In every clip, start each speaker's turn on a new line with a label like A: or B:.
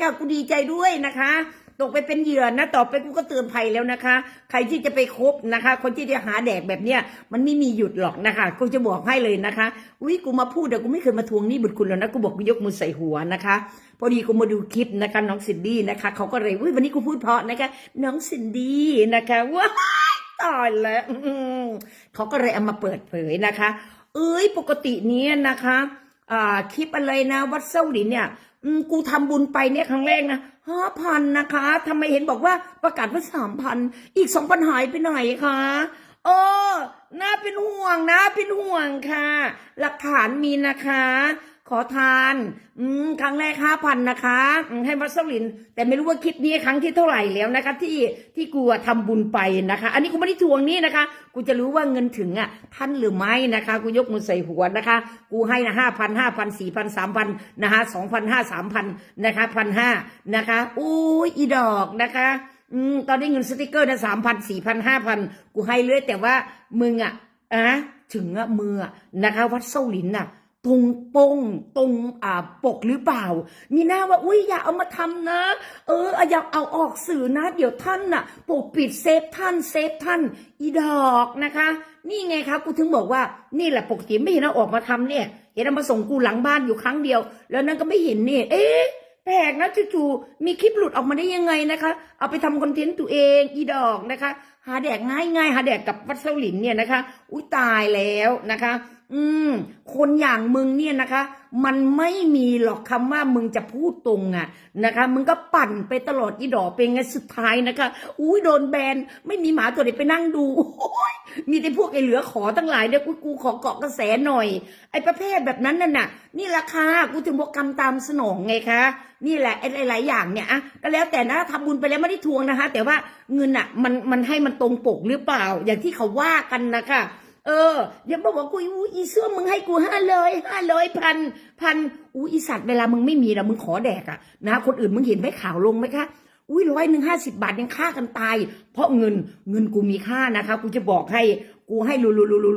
A: ค่ะกูดีใจด้วยนะคะ ตกไปเป็นเหยื่อนะต่อไปกูก็เตือนภัยแล้วนะคะ ใครที่จะไปคบนะคะ คนที่จะหาแดกแบบเนี้ยมันไม่มีหยุดหรอกนะคะกูจะบอกให้เลยนะคะอุ้ยกูมาพูดแต่กูไม่เคยมาทวงหนี้บุญคุณแล้วนะกูบอกกูยกมือใส่หัวนะคะ พอดีกูมาดูคลิปนะคะ น้องซินดี้นะคะเขาก็เลยอุ้ยวันนี้กูพูดเพราะนะคะ น้องซินดี้นะคะว้าตายแล้วเขาก็เลยเอามาเปิดเผยนะคะ เอ้ยปกติเนี้ยนะคะอ่าคลิปอะไรนะวัดเซาหลินเนี่ย อืมกูทำบุญไปเนี่ยครั้งแรกนะห้าพันนะคะทำไมเห็นบอกว่าประกาศว่าสามพันอีกสองพันหายไปไหนคะเออน่าเป็นห่วงนะเป็นห่วงค่ะ หลักฐานมีนะคะ ขอทาน อืมครั้งแรกห้าพันนะคะให้วัดเซาหลิน แต่ไม่รู้ว่าคลิปนี้ครั้งที่เท่าไหร่แล้วนะคะ ที่ที่กูอะทำบุญไปนะคะ อันนี้กูไม่ได้ทวงนี่นะคะ กูจะรู้ว่าเงินถึงอะท่านหรือไม่นะคะ กูยกมือใส่หัวนะคะ กูให้นะห้าพันห้าพันสี่พันสามพันนะคะสองพันห้าสามพันนะคะพันห้านะคะอุ้ยอีดอกนะคะอืมตอนนี้เงินสติกเกอร์นะสามพันสี่พันห้าพันกูให้เรื่อยแต่ว่ามึงอะอะถึงอะมืออะนะคะวัดเส้าหลินน่ะ ตรงปงตรงอ่าปกหรือเปล่า มีหน้าว่าอุ้ยอย่าเอามาทำนะ เอออย่าเอาออกสื่อนะ เดี๋ยวท่านน่ะปกปิดเซฟท่านเซฟท่าน อีดอกนะคะ นี่ไงคะกูถึงบอกว่านี่แหละปกติไม่เห็นเอาออกมาทำเนี่ย เห็นเอามาส่งกูหลังบ้านอยู่ครั้งเดียว แล้วนั่นก็ไม่เห็นเนี่ยเอ๊ะแปลกนะจู่ๆมีคลิปหลุดออกมาได้ยังไงนะคะ เอาไปทำคอนเทนต์ตัวเองอีดอกนะคะ หาแดกง่ายง่ายๆหาแดกกับวัดเซาหลินเนี่ยนะคะ อุ้ยตายแล้วนะคะ อืม คนอย่างมึงเนี่ยนะคะ มันไม่มีหรอกคำว่ามึงจะพูดตรงอะนะคะ มึงก็ปั่นไปตลอดอีดอกเป็นไงสุดท้ายนะคะ อุ้ยโดนแบนไม่มีหมาตัวไหนไปนั่งดูมีแต่พวกไอ้เหลือขอตั้งหลายเนี่ยกูกูขอเกาะกระแสหน่อย ไอ้ประเภทแบบนั้นน่ะน่ะ นี่ราคากูถึงบอกกรรมตามสนองไงคะนี่แหละไอ้หลายๆอย่างเนี่ยอะก็แล้วแต่นะทำบุญไปแล้วไม่ได้ทวงนะคะ แต่ว่าเงินอะมันมันให้มันตรงปกหรือเปล่า อย่างที่เขาว่ากันนะคะ เอออย่ามาบอกกูอู้อีเสื้อมึงให้กูห้าเลยห้าเลยพันพันอู้อีสัตว์เวลามึงไม่มีแล้วมึงขอแดกอะนะคนอื่นมึงเห็นไหมข่าวลงไหมคะอุ้ยร้อยหนึ่งห้าสิบาทยังฆ่ากันตาย เพราะเงินเงินกูมีค่านะคะ กูจะบอกให้กูให้รั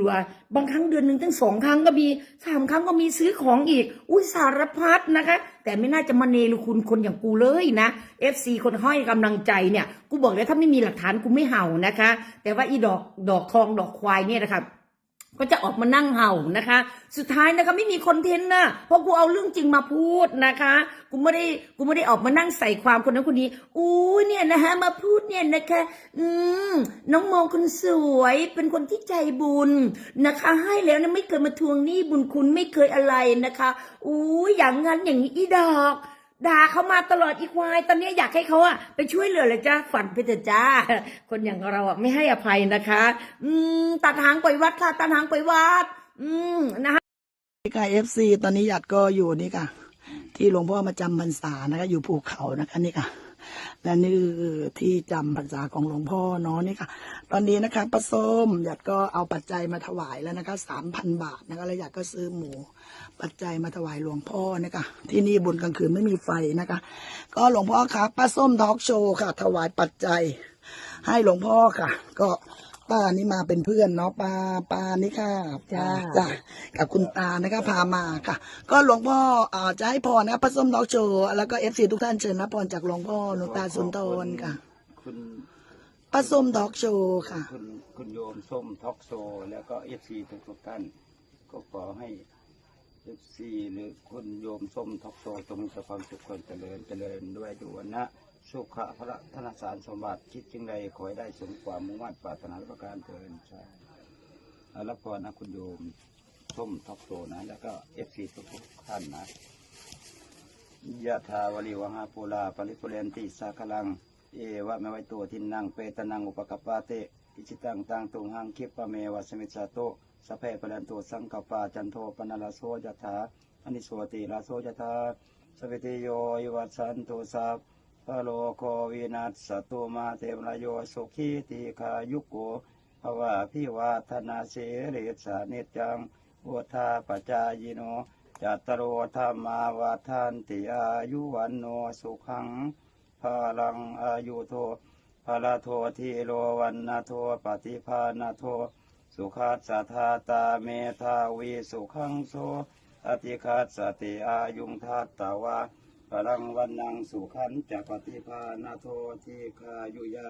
A: วๆๆๆบางครั้งเดือนหนึ่งตั้งสองครั้งก็มีสามครั้งก็มีซื้อของอีก อุ้ยสารพัดนะคะ แต่ไม่น่าจะมาเนรคุณคนอย่างกูเลยนะ FC คนห้อยกำลังใจเนี่ย กูบอกเลยถ้าไม่มีหลักฐานกูไม่เห่านะคะ แต่ว่าอีดอกดอกทองดอกควายเนี่ยนะคะ ก็จะออกมานั่งเห่านะคะ สุดท้ายนะคะไม่มีคอนเทนต์นะเพราะกูเอาเรื่องจริงมาพูดนะคะ กูไม่ได้กูไม่ได้ออกมานั่งใส่ความคนนั้นคนนี้อู้เนี่ยนะคะมาพูดเนี่ยนะคะ อืมน้องโมงคนสวยเป็นคนที่ใจบุญนะคะ ให้แล้วนะไม่เคยมาทวงหนี้บุญคุณไม่เคยอะไรนะคะอู้อย่างงั้นอย่างนี้อีดอก ด่าเขามาตลอดอีควาย ตอนนี้อยากให้เขาอะไปช่วยเหลือเลยจ้าฝันไปเถอะจ้า คนอย่างเราอะไม่ให้อภัยนะคะ อืมตัดหางปล่อยวัดค่ะตัดหางปล่อยวัด อืมนะคะ
B: นี่ค่ะเอฟซีตอนนี้หยัดก็อยู่นี่ค่ะ ที่หลวงพ่อมาจำพรรษานะคะ อยู่ภูเขานะคะนี่ค่ะ และนี่ที่จำพรรษาของหลวงพ่อเนาะนี่ค่ะ ตอนนี้นะคะป้าส้มหยัดก็เอาปัจจัยมาถวายแล้วนะคะสามพันบาทนะคะแล้วหยัดก็ซื้อหมู ปัจจัยมาถวายหลวงพ่อนะคะที่นี่บนกลางคืนไม่มีไฟนะคะ ก็หลวงพ่อคะป้าส้มทอล์กโชว์ค่ะ ถวายปัจจัยให้หลวงพ่อค่ะ ก็ ป้านี่มาเป็นเพื่อนเนาะป้าป้านี่ค่ะ
A: จ้า
B: จ้ากับคุณตานะคะพามาค่ะ ก็หลวงพ่ออ่าจะให้พรนะพระส้มทอล์กโชว์แล้วก็เอฟซีทุกท่านเชิญรับพรจากหลวงพ่อหลวงตาสุนทรค่ะ
C: คุณ
B: พระส้มทอล์กโชว์ค่ะ
C: คุณคุณโยมส้มท็อกโซแล้วก็เอฟซีทุกทุกๆท่าน ก็ขอให้เอฟซีหรือคุณโยมส้มท็อกโซจงมีแต่ความสุขความเจริญเจริญด้วยดวนะ สุขะพระธนสารสมบัติคิดจึงใดขอให้ได้สมความมุ่งมั่นปรารถนาประการเจริญใช่เอารับพรนะคุณโยมส้มท็อกโซนะ แล้วก็เอฟซีทุกๆท่านนะยะถาวริวหาปูลาปริปุเรนติสาคลัง เอวะไม่ไว้ตัวทินนังเปตนังอุปกปปาเตอิจิตังตังตุงหังคิปะเมวะสมิจจโตสพเพปเรนตุสังกปาจันโทปนาลาโสยะถาอนิสวติลาโสยะถาสเวติโยวิวัสันตุสัพ พะโลโควินัสสตุมาเตมรายโยสุขีติขายุโกภวะพิวาธนาเสริสานิจจังอุทาปจายโนจัตตารธรรมาวาทานติอายุวันโนสุขังพลังอายุโทพลาโททีโลวันนาโทปฏิภาณโท สุขัสสะทาตาเมธาวีสุขังโสอติคัสสติอายุงทัตตาวา พลังวันนังสุขันจักปฏิภาณโททีคายุยา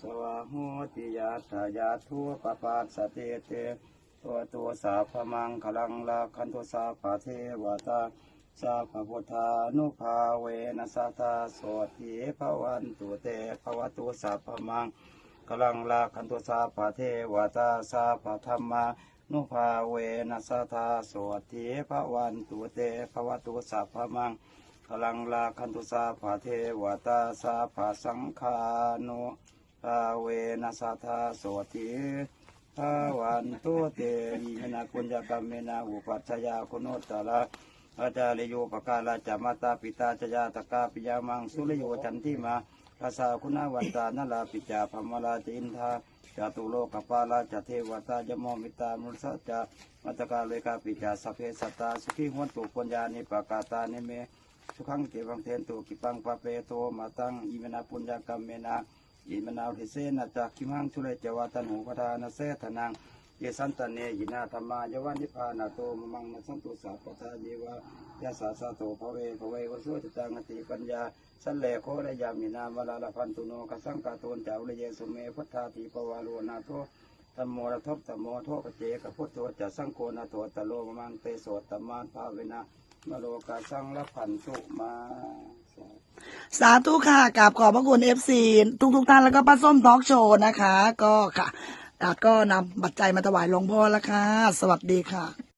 C: สวาโหติยาทายาทุปปาสเตเตตัวตัวสาพมังคลังลาคันตุสาปาเทวตาสาภพุทธานุภาเวนัสสตาโสติภวันตุเตภวตุสัพพมังกลังลาคันตุสาปเทวตาสาปะธรรมานุภาเวนัสสตาโสติภวันตุเตภวตุสัพพมัง กลังลาคันตุสาปะเทวตาสาภะสังฆานุภาเวนัสสตาโสติภวันตุเตอิมนาคุญญกรรมเมนาอุปัชฌายาคุโนตละอาจารย์โยปกาลาจามาตาปิตาจยาตกาปิยามังสุรโยจันทิมาภาษาคุณาวันตานลาปิจาพมลาจินทาจตุโลกปาลาจเทวตายโมมิตามุสจามัตกาเลกาปิจาสเพสัตตาสุขีหวนตุปัญญานิปกาตานิเม สุขังเกวังเทนตุกิปังปะเปโตมาตังอิมนาปุญญากรรมเมนาอิมนาทิเสนาจากคิมังชุเลจวาตันหูปทานาเสธนังเยสันตเนยินาธรรมายวันนิพานาโตมมังนัสสันตุสัพพทาเยวายาสาสาโตภเวภเววสุจตังติปัญญาสันเลโคระยามินามวลาลพันตุโนกสังกาโตนเจ้าเลเยสุเมพุทธาติปวาโลนาโทธรรมโมระทบธรรมโมโทปเจกพุทโธจะสังโฆนาโทตโลมมังเตโสตมานภาเวนะ มโลกาสังละพันตุมา
B: สาธุค่ะกราบขอบพระคุณเอฟซีทุกทุกท่านแล้วก็ป้าส้มทอล์กโชว์นะคะ ก็ค่ะอาดก็นำบัตรใจมาถวายหลวงพ่อแล้วค่ะ สวัสดีค่ะ